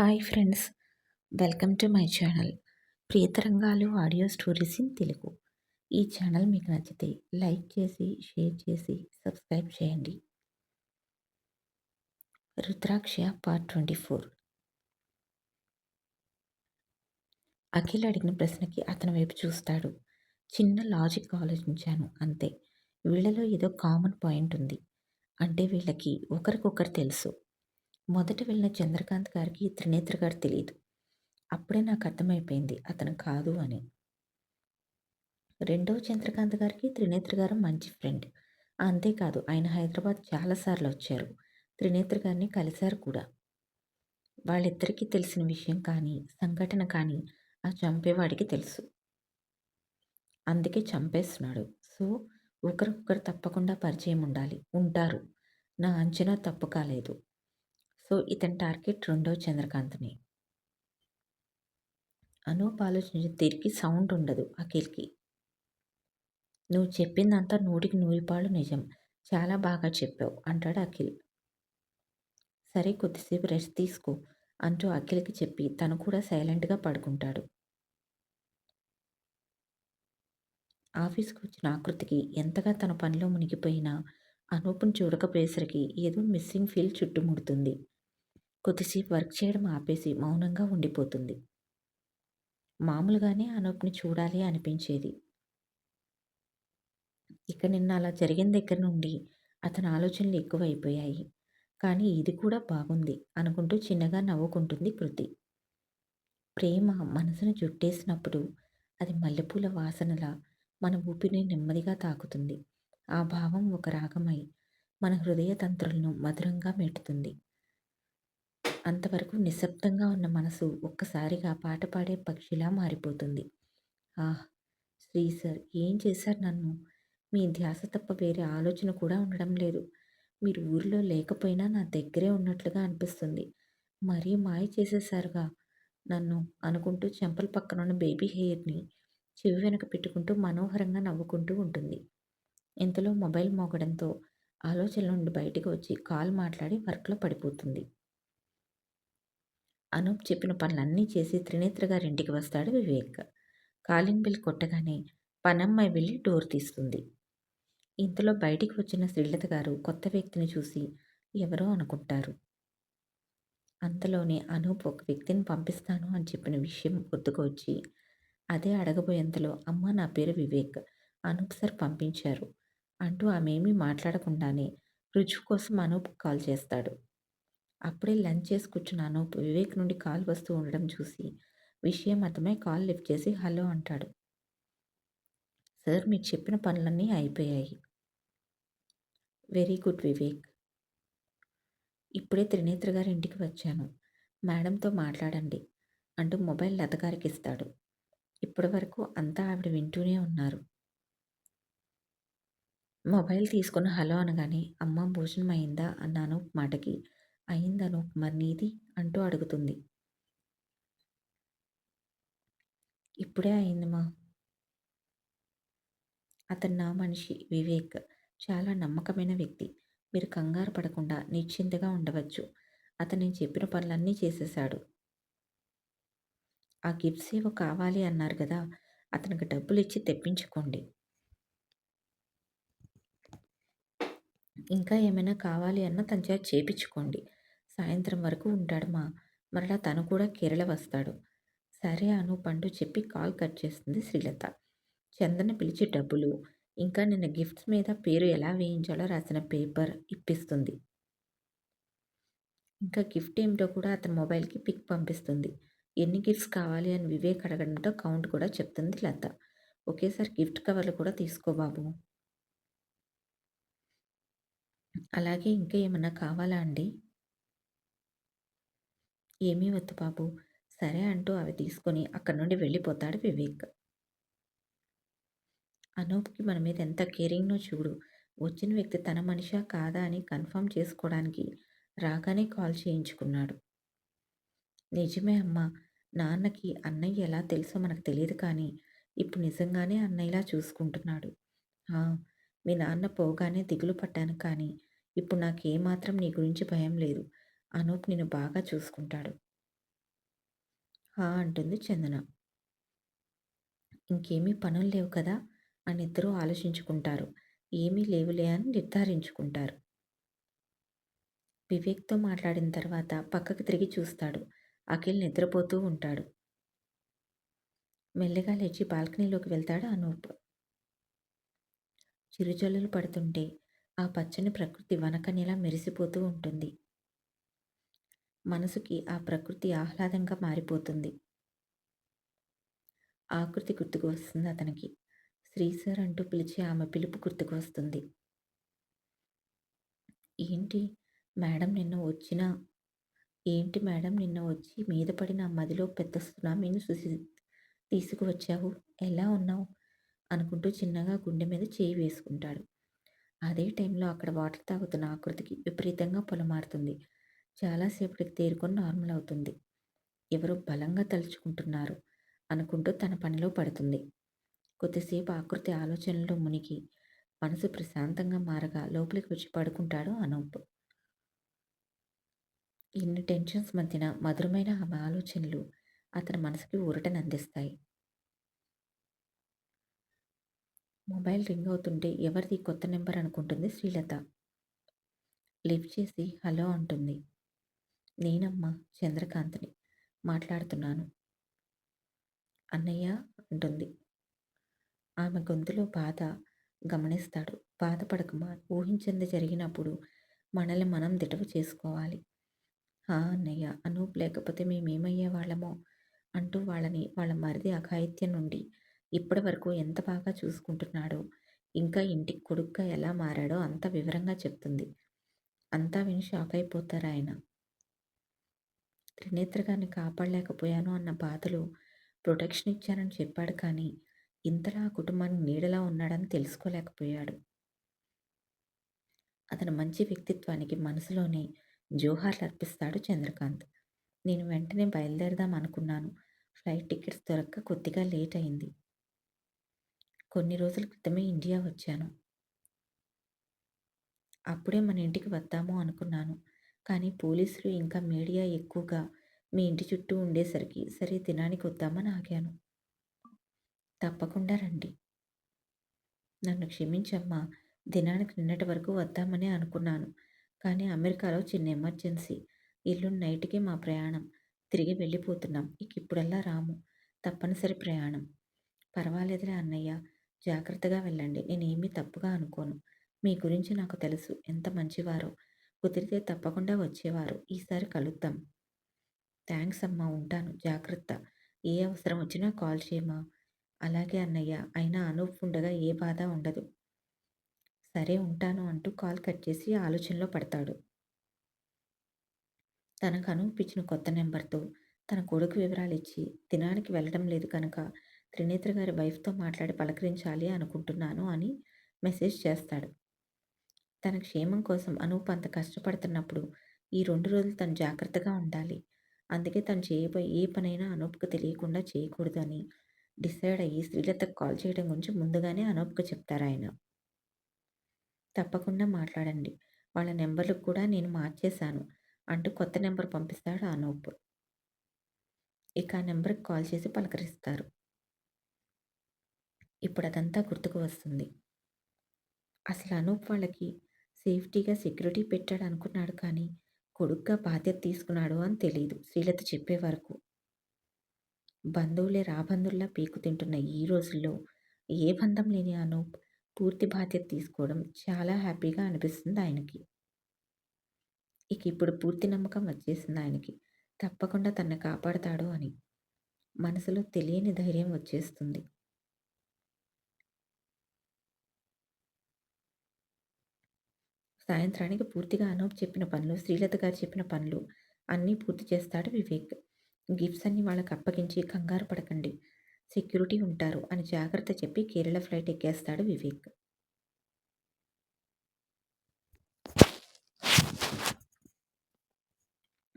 Hi friends. Welcome to my channel. Priyatarangalu audio stories in Telugu. ఈ channel మీకు నచ్చితే like చేసి share చేసి సబ్స్క్రైబ్ చేయండి. Rudraksha part twenty four. Akhil అడిగిన ప్రశ్నకి అతని వైపు చూస్తాడు. చిన్న లాజిక్ ఆలోచించాను. అంతే. వీళ్ళలో ఏదో కామన్ పాయింట్ ఉంది. అంటే వీళ్ళకి ఒకరికొకరు తెలుసు. మొదట వెళ్ళిన చంద్రకాంత్ గారికి త్రినేత్ర గారు తెలియదు అప్పుడే నాకు అర్థమైపోయింది అతను కాదు అని. రెండవ చంద్రకాంత్ గారికి త్రినేత్ర గారు మంచి ఫ్రెండ్. అంతేకాదు ఆయన హైదరాబాద్ చాలాసార్లు వచ్చారు. త్రినేత్ర గారిని కలిశారు కూడా. వాళ్ళిద్దరికీ తెలిసిన విషయం కానీ సంఘటన కానీ ఆ చంపేవాడికి తెలుసు. అందుకే చంపేస్తున్నాడు. సో ఒకరికొకరు తప్పకుండా పరిచయం ఉండాలి. ఉంటారు. నా అంచనా తప్పు కాలేదు. సో ఇతని టార్గెట్ రెండో చంద్రకాంత్ని. అనూప్ ఆలోచించి తిరిగి సౌండ్ ఉండదు అఖిల్కి. నువ్వు చెప్పిందంతా నూటికి నూరిపాళ్ళు నిజం. చాలా బాగా చెప్పావు అంటాడు అఖిల్. సరే కొద్దిసేపు రెస్ట్ తీసుకో అంటూ అఖిల్కి చెప్పి తను కూడా సైలెంట్గా పడుకుంటాడు. ఆఫీస్కి వచ్చిన ఆకృతికి ఎంతగా తన పనిలో మునిగిపోయినా అనూపును చూడకపోయేసరికి ఏదో మిస్సింగ్ ఫీల్ చుట్టుముడుతుంది. కొద్దిసేపు వర్క్ చేయడం ఆపేసి మౌనంగా ఉండిపోతుంది. మామూలుగానే అనూప్ని చూడాలి అనిపించేది. ఇక నిన్న అలా జరిగిన దగ్గర నుండి అతని ఆలోచనలు ఎక్కువైపోయాయి. కానీ ఇది కూడా బాగుంది అనుకుంటూ చిన్నగా నవ్వుకుంటుంది కృతి. ప్రేమ మనసును జుట్టేసినప్పుడు అది మల్లెపూల వాసనలా మన ఊపిరిని నెమ్మదిగా తాకుతుంది. ఆ భావం ఒక రాగమై మన హృదయ తంత్రులను మధురంగా మెట్టుతుంది అంతవరకు నిశ్శబ్దంగా ఉన్న మనసు ఒక్కసారిగా పాట పాడే పక్షిలా మారిపోతుంది. ఆహ్ శ్రీ సార్ ఏం చేశారు నన్ను? మీ ధ్యాస తప్ప వేరే ఆలోచన కూడా ఉండడం లేదు. మీరు ఊరిలో లేకపోయినా నా దగ్గరే ఉన్నట్లుగా అనిపిస్తుంది. మరీ మాయ చేసేసారుగా నన్ను అనుకుంటూ చెంపల పక్కన ఉన్న బేబీ హెయిర్ని చెవి వెనక పెట్టుకుంటూ మనోహరంగా నవ్వుకుంటూ ఉంటుంది. ఇంతలో మొబైల్ మోగడంతో ఆలోచన నుండి బయటకు వచ్చి కాల్ మాట్లాడి వర్క్లో పడిపోతుంది. అనూప్ చెప్పిన పనులన్నీ చేసి త్రినేత్ర గారింటికి వస్తాడు వివేక్. కాలింగ్ బిల్ కొట్టగానే పనమ్మాయి వెళ్ళి డోర్ తీస్తుంది ఇంతలో బయటికి వచ్చిన శ్రీలత గారు కొత్త వ్యక్తిని చూసి ఎవరో అనుకుంటారు. అంతలోనే అనూప్ ఒక వ్యక్తిని పంపిస్తాను అని చెప్పిన విషయం గుర్తుకు వచ్చి అదే అడగబోయేంతలో అమ్మ నా పేరు వివేక్. అనూప్ సార్ పంపించారు. అంటూ ఆమె ఏమీ మాట్లాడకుండానే రుజువు కోసం అనూప్ కాల్ చేస్తాడు. అప్పుడే లంచ్ చేసి కూర్చున్నాను. వివేక్ నుండి కాల్ వస్తూ ఉండడం చూసి విషయం అర్థమై కాల్ లిఫ్ట్ చేసి హలో అంటాడు. సార్ మీకు చెప్పిన పనులన్నీ అయిపోయాయి. Very good Vivek. ఇప్పుడే త్రినేత్ర గారి ఇంటికి వచ్చాను. మేడంతో మాట్లాడండి అంటూ మొబైల్ లత గారికి ఇస్తాడు. ఇప్పటి వరకు అంతా ఆవిడ వింటూనే ఉన్నారు. మొబైల్ తీసుకున్న హలో అనగానే అమ్మ భోజనం అయిందా? అన్నాను మాటకి. అయిందను మరి నీది? అంటూ అడుగుతుంది. ఇప్పుడే అయిందమ్మా. అతను నా మనిషి వివేక్. చాలా నమ్మకమైన వ్యక్తి. మీరు కంగారు పడకుండా నిశ్చింతగా ఉండవచ్చు. అతను నేను చెప్పిన పనులన్నీ చేసేశాడు. ఆ గిఫ్ట్స్ ఏవో కావాలి అన్నారు కదా అతనికి డబ్బులు ఇచ్చి తెప్పించుకోండి. ఇంకా ఏమైనా కావాలి అన్న తన చేత చేపించుకోండి. సాయంత్రం వరకు ఉంటాడు మా. మరలా తను కూడా కేరళ వస్తాడు. సరే అను పండు చెప్పి కాల్ కట్ చేస్తుంది శ్రీలత. చందన పిలిచి డబ్బులు ఇంకా నిన్న గిఫ్ట్స్ మీద పేరు ఎలా వేయించాలో రాసిన పేపర్ ఇప్పిస్తుంది. ఇంకా గిఫ్ట్ ఏమిటో కూడా అతని మొబైల్కి పిక్ పంపిస్తుంది. ఎన్ని గిఫ్ట్స్ కావాలి అని వివేక్ అడగడంతో కౌంట్ కూడా చెప్తుంది లత. ఒకేసారి గిఫ్ట్ కవర్లు కూడా తీసుకో బాబు. అలాగే ఇంకా ఏమన్నా కావాలా అండి? ఏమీ వద్దు బాబు సరే అంటూ అవి తీసుకొని అక్కడి నుండి వెళ్ళిపోతాడు వివేక్. అనూప్కి మన మీద ఎంత కేరింగ్నో చూడు వచ్చిన వ్యక్తి తన మనిషా కాదా అని కన్ఫర్మ్ చేసుకోవడానికి రాగానే కాల్ చేయించుకున్నాడు. నిజమే అమ్మ నాన్నకి అన్నయ్య ఎలా తెలుసో మనకు తెలియదు కానీ ఇప్పుడు నిజంగానే అన్నయ్యలా చూసుకుంటున్నాడు. మీ నాన్న పోగానే దిగులు పట్టాను కానీ ఇప్పుడు నాకు ఏమాత్రం నీ గురించి భయం లేదు. అనూప్ నిన్ను బాగా చూసుకుంటాడు హా అంటుంది చందన. ఇంకేమీ పనులు లేవు కదా అని ఇద్దరూ ఆలోచించుకుంటారు. ఏమీ లేవులే అని నిర్ధారించుకుంటారు. వివేక్‌తో మాట్లాడిన తర్వాత పక్కకు తిరిగి చూస్తాడు. అఖిల్ నిద్రపోతూ ఉంటాడు. మెల్లగా లేచి బాల్కనీలోకి వెళ్తాడు అనూప్. చిరుజల్లులు పడుతుంటే ఆ పచ్చని ప్రకృతి వనకన్యలా మెరిసిపోతూ ఉంటుంది. మనసుకి ఆ ప్రకృతి ఆహ్లాదంగా మారిపోతుంది. ఆకృతి గుర్తుకు వస్తుంది అతనికి. శ్రీ సార్ అంటూ పిలిచే ఆమె పిలుపు గుర్తుకు వస్తుంది. ఏంటి మేడం నిన్న వచ్చిన ఏంటి మేడం నిన్న వచ్చి మీద పడిన మదిలో పెద్ద సునామీని చూసి తీసుకువచ్చావు. ఎలా ఉన్నావు? అనుకుంటూ చిన్నగా గుండె మీద చేయి వేసుకుంటాడు. అదే టైంలో అక్కడ వాటర్ తాగుతున్న ఆకృతికి విపరీతంగా పొలమారుతుంది. చాలాసేపటికి తేరుకొని నార్మల్ అవుతుంది. ఎవరో బలంగా తలుచుకుంటున్నారు అనుకుంటూ తన పనిలో పడుతుంది. కొద్దిసేపు ఆకృతి ఆలోచనలో మునిగి మనసు ప్రశాంతంగా మారగా లోపలికి వచ్చి పడుకుంటాడు అనూప్. ఇన్ని టెన్షన్స్ మధ్యన మధురమైన ఆమె ఆలోచనలు అతని మనసుకి ఊరటనందిస్తాయి. మొబైల్ రింగ్ అవుతుంటే ఎవరిది కొత్త నెంబర్ అనుకుంటుంది శ్రీలత. లిఫ్ట్ చేసి హలో అంటుంది. నేనమ్మా చంద్రకాంత్‌ని మాట్లాడుతున్నాను. అన్నయ్య అంటుంది. ఆమె గొంతులో బాధ గమనిస్తాడు. బాధపడకమా ఊహించింది జరిగినప్పుడు మనల్ని మనం దిటవు చేసుకోవాలి. హా అన్నయ్య అనూప్ లేకపోతే మేమేమయ్యేవాళ్ళమో అంటూ వాళ్ళని వాళ్ళ మరిది అఘాయిత్యం నుండి ఇప్పటివరకు ఎంత బాగా చూసుకుంటున్నాడో, ఇంకా ఇంటికి కొడుక్గా ఎలా మారాడో అంత వివరంగా చెప్తుంది. అంతా విని షాక్ అయిపోతారాయన త్రినేత్ర గారిని కాపాడలేకపోయాను అన్న బాధలో ప్రొటెక్షన్ ఇచ్చానని చెప్పాడు కానీ, ఇంతలా ఆ కుటుంబానికి నీడలా ఉన్నాడని తెలుసుకోలేకపోయాడు. అతని మంచి వ్యక్తిత్వానికి మనసులోనే జోహార్లు అర్పిస్తాడు చంద్రకాంత్. నేను వెంటనే బయలుదేరదాం అనుకున్నాను. ఫ్లైట్ టికెట్స్ దొరక్క కొద్దిగా లేట్ అయింది. కొన్ని రోజుల క్రితమే ఇండియా వచ్చాను. అప్పుడే మన ఇంటికి వద్దాము అనుకున్నాను. కానీ పోలీసులు ఇంకా మీడియా ఎక్కువగా మీ ఇంటి చుట్టూ ఉండేసరికి సరే దినానికి వద్దామని ఆగాను. తప్పకుండా రండి. నన్ను క్షమించమ్మా! దినానికి నిన్నటి వరకు వద్దామనే అనుకున్నాను. కానీ అమెరికాలో చిన్న ఎమర్జెన్సీ. ఎల్లుండి నైట్‌కే మా ప్రయాణం. తిరిగి వెళ్ళిపోతున్నాం. ఇక ఇప్పుడల్లా రాము. తప్పనిసరి ప్రయాణం. పర్వాలేదులే అన్నయ్య. జాగ్రత్తగా వెళ్ళండి. నేనేమీ తప్పుగా అనుకోను. మీ గురించి నాకు తెలుసు. ఎంత మంచివారో. కుదిరితే తప్పకుండా వచ్చేవారు. ఈసారి కలుద్దాం. థ్యాంక్స్ అమ్మా! ఉంటాను. జాగ్రత్త. ఏ అవసరం వచ్చినా కాల్ చేయమా! అలాగే అన్నయ్య. అయినా అనూప్ ఉండగా ఏ బాధ ఉండదు. సరే ఉంటాను అంటూ కాల్ కట్ చేసి ఆలోచనలో పడతాడు. తనకు అనూప్ ఇచ్చిన కొత్త నెంబర్‌తో తన కొడుకు వివరాలు ఇచ్చి దినానికి వెళ్ళడం లేదు కనుక త్రినేత్ర గారి వైఫ్‌తో మాట్లాడి పలకరించాలి అనుకుంటున్నాను అని మెసేజ్ చేస్తాడు. తన క్షేమం కోసం అనూప్ అంత కష్టపడుతున్నప్పుడు ఈ రెండు రోజులు తను జాగ్రత్తగా ఉండాలి. అందుకే తను చేయబోయే ఏ పనైనా అనూప్‌కి తెలియకుండా చేయకూడదని డిసైడ్ అయ్యి శ్రీలతకు కాల్ చేయడం గురించి ముందుగానే అనూప్‌కి చెప్తారాయన. తప్పకుండా మాట్లాడండి. వాళ్ళ నెంబర్లు కూడా నేను మార్చేశాను అంటూ కొత్త నెంబర్ పంపిస్తాడు అనూప్. ఇక ఆ నెంబర్‌కి కాల్ చేసి పలకరిస్తారు. ఇప్పుడు అదంతా గుర్తుకు వస్తుంది. అసలు అనూప్ వాళ్ళకి సేఫ్టీగా సెక్యూరిటీ పెట్టాడు అనుకున్నాడు కానీ, కొడుక్గా బాధ్యత తీసుకున్నాడు అని తెలియదు శ్రీలత చెప్పే వరకు. బంధువులే రాబంధుల్లా పీకు తింటున్న ఈ రోజుల్లో ఏ బంధం లేని అనూప్ పూర్తి బాధ్యత తీసుకోవడం చాలా హ్యాపీగా అనిపిస్తుంది ఆయనకి. ఇక ఇప్పుడు పూర్తి నమ్మకం వచ్చేసింది ఆయనకి. తప్పకుండా తనని కాపాడతాడు అని. మనసులో తెలియని ధైర్యం వచ్చేస్తుంది. సాయంత్రానికి పూర్తిగా అనూప్ చెప్పిన పనులు, శ్రీలత గారు చెప్పిన పనులు అన్నీ పూర్తి చేస్తాడు వివేక్. గిఫ్ట్స్ అన్ని వాళ్ళకి అప్పగించి కంగారు పడకండి. సెక్యూరిటీ ఉంటారు అని జాగ్రత్త చెప్పి కేరళ ఫ్లైట్ ఎక్కేస్తాడు వివేక్.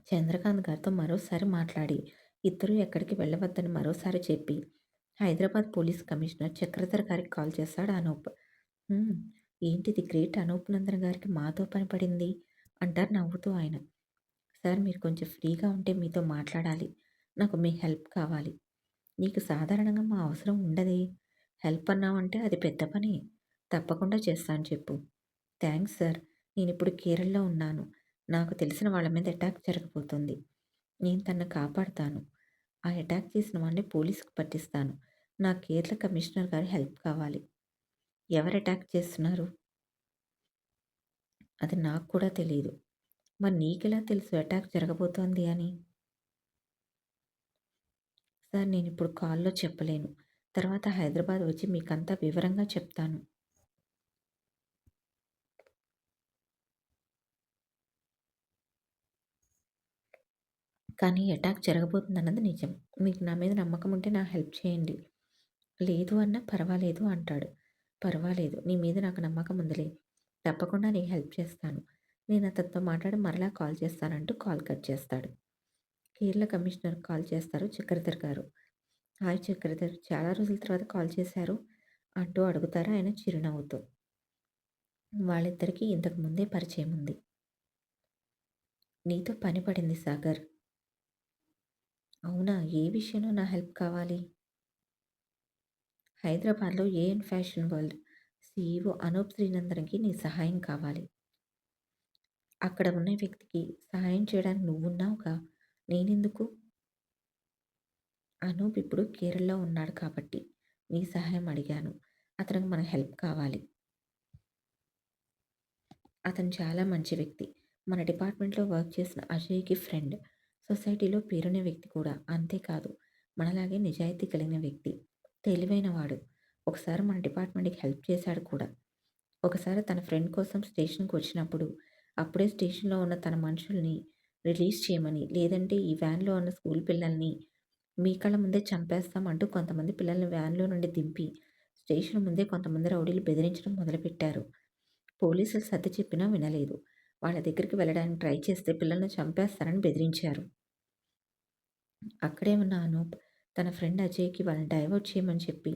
చంద్రకాంత్ గారితో మరోసారి మాట్లాడి, ఇద్దరూ ఎక్కడికి వెళ్ళవద్దని మరోసారి చెప్పి, హైదరాబాద్ పోలీస్ కమిషనర్ చక్రధర్ గారికి కాల్ చేస్తాడు అనూప్. ఏంటిది గ్రేట్ అనూప్ నందన్ గారికి మాతో పని పడింది? అంటారు నవ్వుతూ ఆయన. సార్ మీరు కొంచెం ఫ్రీగా ఉంటే మీతో మాట్లాడాలి. నాకు మీ హెల్ప్ కావాలి. నీకు సాధారణంగా మా అవసరం ఉండదే. హెల్ప్ అన్నావంటే అది పెద్ద పని. తప్పకుండా చేస్తాను చెప్పు. Thanks sir. నేను ఇప్పుడు కేరళలో ఉన్నాను. నాకు తెలిసిన వాళ్ళ మీద అటాక్ జరగబోతుంది. నేను తనను కాపాడుతాను. ఆ అటాక్ చేసిన వాడిని పోలీసుకు పట్టిస్తాను. నా కేరళ కమిషనర్ గారి హెల్ప్ కావాలి. ఎవరు అటాక్ చేస్తున్నారు? అది నాకు కూడా తెలియదు మరి నీకెలా తెలుసు అటాక్ జరగబోతోంది అని? సార్ నేను ఇప్పుడు కాల్లో చెప్పలేను. తర్వాత హైదరాబాద్ వచ్చి మీకంతా వివరంగా చెప్తాను. కానీ అటాక్ జరగబోతుందన్నది నిజం. మీకు నా మీద నమ్మకం ఉంటే నా హెల్ప్ చేయండి. లేదు అన్నా పర్వాలేదు అంటాడు. పర్వాలేదు. నీ మీద నాకు నమ్మకం ఉందిలే. తప్పకుండా నీకు హెల్ప్ చేస్తాను. నేను అతనితో మాట్లాడి మరలా కాల్ చేస్తానంటూ కాల్ కట్ చేస్తాడు. కేరళ కమిషనర్ కాల్ చేస్తారు చక్రధర్ గారు. హాయ్ చక్రధర్. చాలా రోజుల తర్వాత కాల్ చేశారు అంటూ అడుగుతారు ఆయన చిరునవ్వుతో. వాళ్ళిద్దరికీ ఇంతకు ముందే పరిచయం ఉంది. నీతో పని పడింది సాగర్. అవునా? ఏ విషయంలో నా హెల్ప్ కావాలి? హైదరాబాద్లో AN fashion world CEO Anoop శ్రీనందన్కి నీ సహాయం కావాలి. అక్కడ ఉన్న వ్యక్తికి సహాయం చేయడానికి నువ్వున్నావుగా? నేనెందుకు? అనూప్ ఇప్పుడు కేరళలో ఉన్నాడు కాబట్టి నీ సహాయం అడిగాను. అతనికి మన హెల్ప్ కావాలి. అతను చాలా మంచి వ్యక్తి. మన డిపార్ట్మెంట్లో వర్క్ చేసిన అజయ్కి ఫ్రెండ్. సొసైటీలో పేరున్న వ్యక్తి కూడా. అంతేకాదు మనలాగే నిజాయితీ కలిగిన వ్యక్తి. తెలివైనవాడు. ఒకసారి మన డిపార్ట్మెంట్కి హెల్ప్ చేశాడు కూడా. ఒకసారి తన ఫ్రెండ్ కోసం స్టేషన్కి వచ్చినప్పుడు అప్పుడే స్టేషన్లో ఉన్న తన మనుషుల్ని రిలీజ్ చేయమని లేదంటే ఈ వ్యాన్లో ఉన్న స్కూల్ పిల్లల్ని మీ కళ్ళ ముందే చంపేస్తామంటూ కొంతమంది పిల్లల్ని వ్యాన్లో నుండి దింపి స్టేషన్ ముందే కొంతమంది రౌడీలు బెదిరించడం మొదలుపెట్టారు. పోలీసులు సర్ది చెప్పినా వినలేదు. వాళ్ళ దగ్గరికి వెళ్ళడానికి ట్రై చేస్తే పిల్లల్ని చంపేస్తారని బెదిరించారు. అక్కడే ఉన్న అనూప్ తన ఫ్రెండ్ అజయ్కి వాళ్ళని డైవర్ట్ చేయమని చెప్పి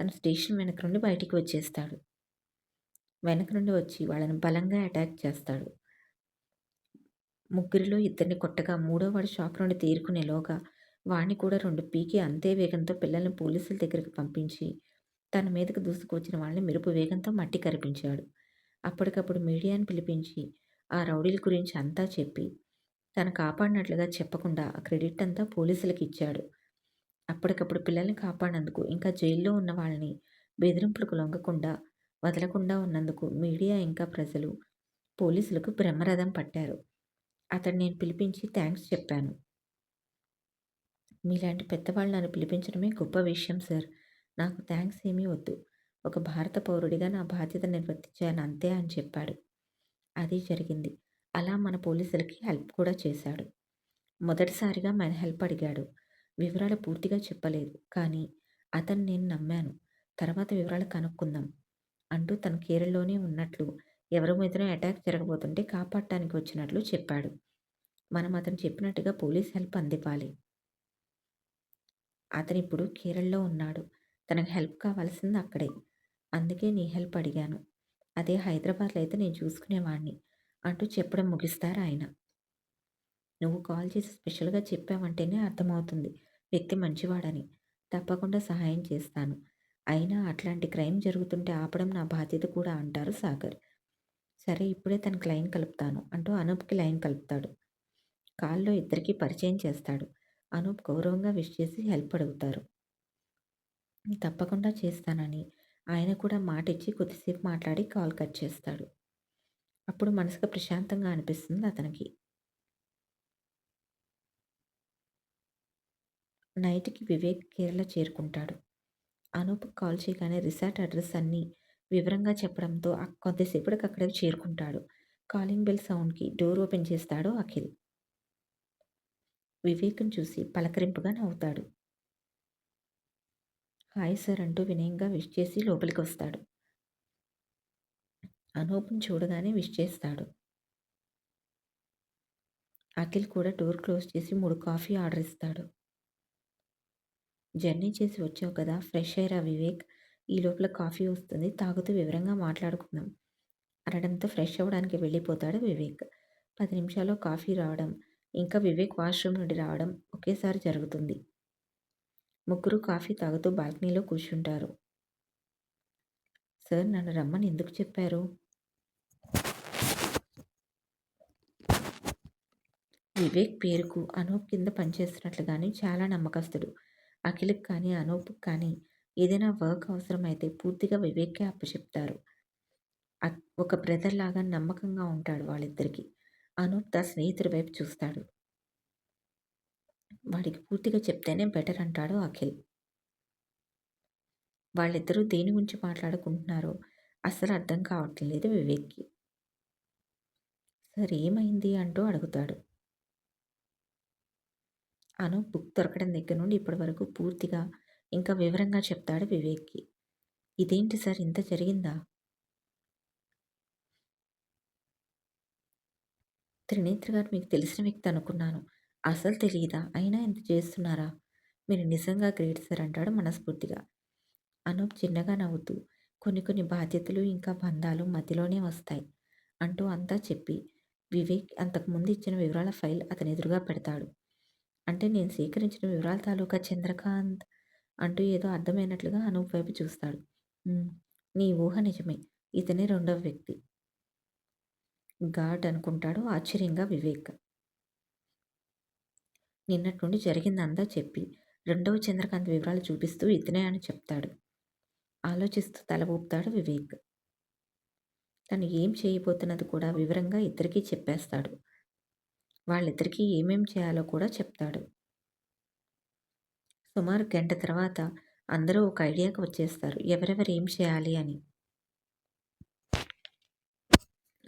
తన స్టేషన్ వెనక నుండి బయటికి వచ్చేస్తాడు. వెనక నుండి వచ్చి వాళ్ళని బలంగా అటాక్ చేస్తాడు. ముగ్గురిలో ఇద్దరిని కొట్టగా మూడో వాడు షాక్ నుండి తీరుకునేలోగా వాణ్ణి కూడా రెండు పీకి అంతే వేగంతో పిల్లల్ని పోలీసుల దగ్గరికి పంపించి తన మీదకు దూసుకొచ్చిన వాళ్ళని మెరుపు వేగంతో మట్టి కరిపించాడు. అప్పటికప్పుడు మీడియాని పిలిపించి ఆ రౌడీల గురించి అంతా చెప్పి తను కాపాడినట్లుగా చెప్పకుండా ఆ క్రెడిట్ అంతా పోలీసులకు ఇచ్చాడు. అప్పటికప్పుడు పిల్లల్ని కాపాడినందుకు ఇంకా జైల్లో ఉన్న వాళ్ళని బెదిరింపులకు లొంగకుండా వదలకుండా ఉన్నందుకు మీడియా ఇంకా ప్రజలు పోలీసులకు బ్రహ్మరథం పట్టారు. అతను నేను పిలిపించి థ్యాంక్స్ చెప్పాను. మీలాంటి పెద్దవాళ్ళు నన్ను పిలిపించడమే గొప్ప విషయం సార్. నాకు థ్యాంక్స్ ఏమీ వద్దు. ఒక భారత పౌరుడిగా నా బాధ్యత నిర్వర్తించాను అంతే అని చెప్పాడు. అది జరిగింది. అలా మన పోలీసులకి హెల్ప్ కూడా చేశాడు. మొదటిసారిగా మన హెల్ప్ అడిగాడు. వివరాలు పూర్తిగా చెప్పలేదు. కానీ అతను నేను నమ్మాను. తర్వాత వివరాలు కనుక్కుందాం అంటూ తన కేరళలోనే ఉన్నట్లు ఎవరి మీదనో అటాక్ జరగబోతుంటే కాపాడటానికి వచ్చినట్లు చెప్పాడు. మనం అతను చెప్పినట్టుగా పోలీస్ హెల్ప్ అందివ్వాలి. అతను ఇప్పుడు కేరళలో ఉన్నాడు. తనకు హెల్ప్ కావాల్సింది అక్కడే. అందుకే నీ హెల్ప్ అడిగాను. అదే హైదరాబాద్లో అయితే నేను చూసుకునేవాడిని అంటూ చెప్పడం ముగిస్తారు ఆయన. నువ్వు కాల్ చేసి స్పెషల్గా చెప్పావంటేనే అర్థమవుతుంది. వ్యక్తి మంచివాడని. తప్పకుండా సహాయం చేస్తాను. అయినా అట్లాంటి క్రైమ్ జరుగుతుంటే ఆపడం నా బాధ్యత కూడా అంటారు సాగర్. సరే ఇప్పుడే తనకి లైన్ కలుపుతాను అంటూ అనూప్కి లైన్ కలుపుతాడు. కాల్లో ఇద్దరికీ పరిచయం చేస్తాడు. అనూప్ గౌరవంగా విష్ చేసి హెల్ప్ అడుగుతారు. తప్పకుండా చేస్తానని. ఆయన కూడా మాట ఇచ్చి కొద్దిసేపు మాట్లాడి కాల్ కట్ చేస్తాడు. అప్పుడు మనసుకు ప్రశాంతంగా అనిపిస్తుంది అతనికి. నైట్కి వివేక్ కేరళ చేరుకుంటాడు. అనూప్ కాల్ చేయగానే రిసార్ట్ అడ్రస్ అన్నీ వివరంగా చెప్పడంతో కొద్దిసేపటికి అక్కడికి చేరుకుంటాడు. కాలింగ్ బెల్ సౌండ్కి డోర్ ఓపెన్ చేస్తాడు అఖిల్. వివేక్ను చూసి పలకరింపుగా నవ్వుతాడు. హాయ్ సార్ అంటూ వినయంగా విష్ చేసి లోపలికి వస్తాడు. అనూప్ను చూడగానే విష్ చేస్తాడు. అఖిల్ కూడా డోర్ క్లోజ్ చేసి మూడు కాఫీ ఆర్డర్ ఇస్తాడు. జర్నీ చేసి వచ్చావు కదా ఫ్రెష్ అయ్యరా వివేక్? ఈ లోపల కాఫీ వస్తుంది తాగుతూ వివరంగా మాట్లాడుకుందాం. అనడంతో ఫ్రెష్ అవ్వడానికి వెళ్ళిపోతాడు వివేక్. పది నిమిషాల్లో కాఫీ రావడం ఇంకా వివేక్ వాష్రూమ్ నుండి రావడం ఒకేసారి జరుగుతుంది. ముగ్గురు కాఫీ తాగుతూ బాల్కనీలో కూర్చుంటారు. సార్ నన్ను రమ్మని ఎందుకు చెప్పారు? వివేక్ పేరుకు అనూప్ కింద పనిచేస్తున్నట్లుగానే చాలా నమ్మకస్తుడు. అఖిల్కి కానీ అనూప్కి కానీ ఏదైనా వర్క్ అవసరమైతే పూర్తిగా వివేక్కే అప్పచెప్తారు. ఒక బ్రదర్ లాగా నమ్మకంగా ఉంటాడు వాళ్ళిద్దరికి. అనూప్ తా స్నేహితుడి వైపు చూస్తాడు. వాడికి పూర్తిగా చెప్తేనే బెటర్ అంటాడు అఖిల్. వాళ్ళిద్దరూ దేని గురించి మాట్లాడుకుంటున్నారో అస్సలు అర్థం కావట్లేదు వివేక్కి. సార్ ఏమైంది అంటూ అడుగుతాడు. అను బుక్ దొరకడం దగ్గర నుండి ఇప్పటి వరకు పూర్తిగా ఇంకా వివరంగా చెప్తాడు వివేక్కి. ఇదేంటి సార్? ఇంత జరిగిందా? త్రినేత్ర గారు మీకు తెలిసిన వ్యక్తి అనుకున్నాను. అసలు తెలియదా అయినా ఇంత చేస్తున్నారా? మీరు నిజంగా గ్రేట్ సార్ అంటాడు మనస్ఫూర్తిగా. అనూప్ చిన్నగా నవ్వుతూ కొన్ని కొన్ని బాధ్యతలు ఇంకా బంధాలు మధ్యలోనే వస్తాయి అంటూ అంతా చెప్పి వివేక్ అంతకుముందు ఇచ్చిన వివరాల ఫైల్ అతని ఎదురుగా పెడతాడు. అంటే నేను సేకరించిన వివరాల తాలూకా చంద్రకాంత్ అంటూ ఏదో అర్థమైనట్లుగా అనూప్ వైపు చూస్తాడు. "ఉమ్, నీ ఊహ నిజమే. ఇతనే రెండవ వ్యక్తి. గాడ్ అనుకుంటాడు ఆశ్చర్యంగా వివేక్. నిన్నటి నుండి జరిగిందంతా చెప్పి రెండవ చంద్రకాంత్ వివరాలు చూపిస్తూ ఇతనే అని చెప్తాడు. ఆలోచిస్తూ తల ఊపుతాడు వివేక్. తను ఏం చేయబోతున్నది కూడా వివరంగా ఇద్దరికీ చెప్పేస్తాడు. వాళ్ళిద్దరికీ ఏమేం చేయాలో కూడా చెప్తాడు. సుమారు గంట తర్వాత అందరూ ఒక ఐడియాకి వచ్చేస్తారు. ఎవరెవరు ఏం చేయాలి అని.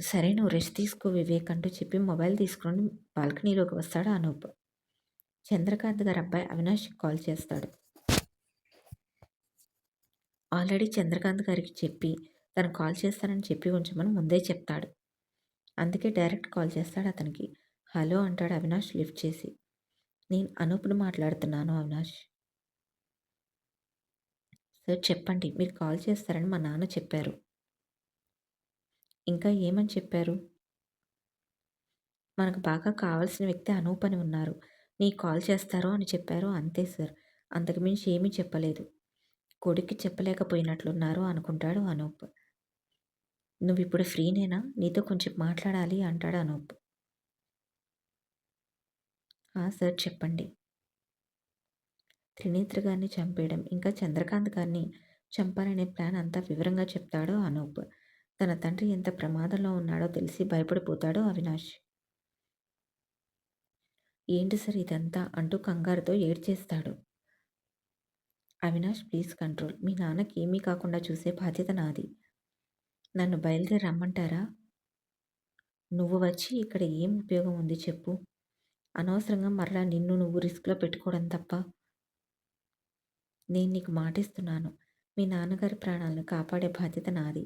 సరే నువ్వు రెస్ట్ తీసుకో వివేక్ అంటూ చెప్పి మొబైల్ తీసుకుని బాల్కనీలోకి వస్తాడు అనూప్. చంద్రకాంత్ గారి అబ్బాయి అవినాష్కి కాల్ చేస్తాడు. ఆల్రెడీ చంద్రకాంత్ గారికి చెప్పి తను కాల్ చేస్తానని చెప్పి ఉంచమని ముందే చెప్తాడు. అందుకే డైరెక్ట్ కాల్ చేస్తాడు అతనికి. హలో అంటాడు అవినాష్ లిఫ్ట్ చేసి. నేను అనూప్ను మాట్లాడుతున్నాను అవినాష్. సార్ చెప్పండి మీరు కాల్ చేస్తారని మా నాన్న చెప్పారు. ఇంకా ఏమని చెప్పారు? మనకు బాగా కావాల్సిన వ్యక్తి అనూప్ అని ఉన్నారు. నీ కాల్ చేస్తారు అని చెప్పారు అంతే సార్. అంతకు మించి ఏమీ చెప్పలేదు. కొడుక్కి చెప్పలేకపోయినట్లున్నారు అనుకుంటాడు అనూప్. నువ్వు ఇప్పుడు ఫ్రీనేనా? నీతో కొంచెం మాట్లాడాలి అంటాడు అనూప్. సార్ చెప్పండి. త్రినేత్ర గారిని చంపేయడం ఇంకా చంద్రకాంత్ గారిని చంపాలనే ప్లాన్ అంతా వివరంగా చెప్తాడు అనూప్? తన తండ్రి ఎంత ప్రమాదంలో ఉన్నాడో తెలిసి భయపడిపోతాడు అవినాష్. ఏంటి సార్ ఇదంతా? అంటూ కంగారుతో ఏడ్చేస్తాడు. Avinash please control. మీ నాన్నకి ఏమీ కాకుండా చూసే బాధ్యత నాది. నన్ను బయలుదేరి రమ్మంటారా? నువ్వు వచ్చి ఇక్కడ ఏం ఉపయోగం ఉంది చెప్పు. అనవసరంగా మరలా నిన్ను నువ్వు రిస్క్లో పెట్టుకోవడం తప్ప నేను నీకు మాటిస్తున్నాను. మీ నాన్నగారి ప్రాణాలను కాపాడే బాధ్యత నాది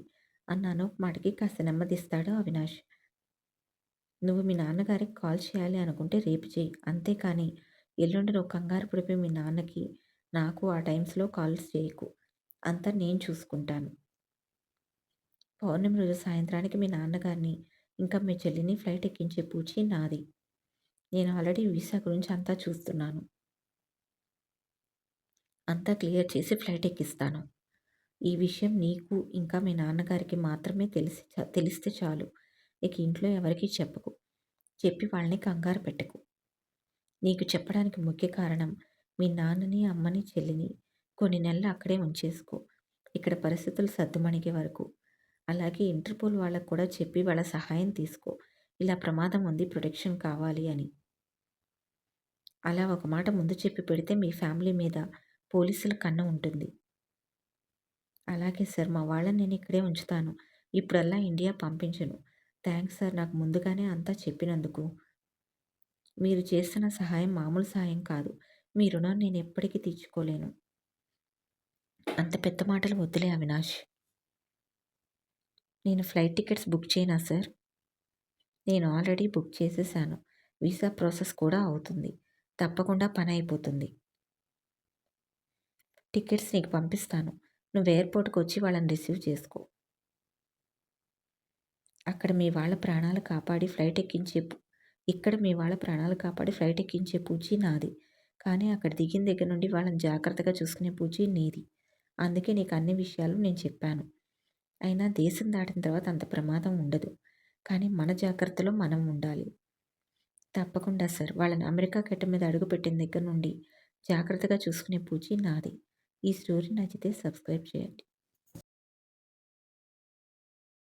అన్నాను. మాటకి కాస్త నెమ్మదిస్తాడు అవినాష్. నువ్వు మీ నాన్నగారికి కాల్ చేయాలి అనుకుంటే రేపు చేయి. అంతేకాని ఎల్లుండి నువ్వు కంగారు పడిపోయి మీ నాన్నకి నాకు ఆ టైమ్స్లో కాల్స్ చేయకు. అంతా నేను చూసుకుంటాను. పౌర్ణమి రోజు సాయంత్రానికి మీ నాన్నగారిని ఇంకా మీ చెల్లిని ఫ్లైట్ ఎక్కించే పూచి నాది. నేను ఆల్రెడీ వీసా గురించి అంతా చూస్తున్నాను. అంతా క్లియర్ చేసి ఫ్లైట్ ఎక్కిస్తాను. ఈ విషయం నీకు ఇంకా మీ నాన్నగారికి మాత్రమే తెలిసి తెలిస్తే చాలు. ఇక ఇంట్లో ఎవరికీ చెప్పకు. చెప్పి వాళ్ళని కంగారు పెట్టకు. నీకు చెప్పడానికి ముఖ్య కారణం మీ నాన్నని అమ్మని చెల్లిని కొన్ని నెలలు అక్కడే ఉంచేసుకో. ఇక్కడ పరిస్థితులు సర్దుమణిగే వరకు. అలాగే ఇంటర్పోల్ వాళ్ళకు కూడా చెప్పి వాళ్ళ సహాయం తీసుకో. ఇలా ప్రమాదం ఉంది ప్రొటెక్షన్ కావాలి అని. అలా ఒక మాట ముందు చెప్పి పెడితే మీ ఫ్యామిలీ మీద పోలీసుల కన్న ఉంటుంది. అలాగే సార్ మా వాళ్ళని నేను ఇక్కడే ఉంచుతాను. ఇప్పుడల్లా ఇండియా పంపించను. థ్యాంక్స్ సార్ నాకు ముందుగానే అంతా చెప్పినందుకు. మీరు చేస్తున్న సహాయం మామూలు సహాయం కాదు. మీ రుణం నేను ఎప్పటికీ తీర్చుకోలేను. అంత పెద్ద మాటలు వద్దులే అవినాష్. నేను ఫ్లైట్ టికెట్స్ బుక్ చేయనా సార్? నేను ఆల్రెడీ బుక్ చేసేసాను. వీసా ప్రాసెస్ కూడా అవుతుంది. తప్పకుండా పని అయిపోతుంది టికెట్స్ నీకు పంపిస్తాను. నువ్వు ఎయిర్పోర్ట్కి వచ్చి వాళ్ళని రిసీవ్ చేసుకో. అక్కడ మీ వాళ్ళ ప్రాణాలు కాపాడి ఫ్లైట్ ఎక్కించే ఇక్కడ మీ వాళ్ళ ప్రాణాలు కాపాడి ఫ్లైట్ ఎక్కించే పూచి నాది. కానీ అక్కడ దిగిన దగ్గర నుండి వాళ్ళని జాగ్రత్తగా చూసుకునే పూచి నీది. అందుకే నీకు అన్ని విషయాలు నేను చెప్పాను. అయినా దేశం దాటిన తర్వాత అంత ప్రమాదం ఉండదు. కానీ మన జాగ్రత్తలో మనం ఉండాలి. తప్పకుండా సార్. వాళ్ళని అమెరికా కట్ట మీద అడుగుపెట్టిన దగ్గర నుండి జాగ్రత్తగా చూసుకునే పూచి నాది. ఈ స్టోరీ నచ్చితే సబ్స్క్రైబ్ చేయండి.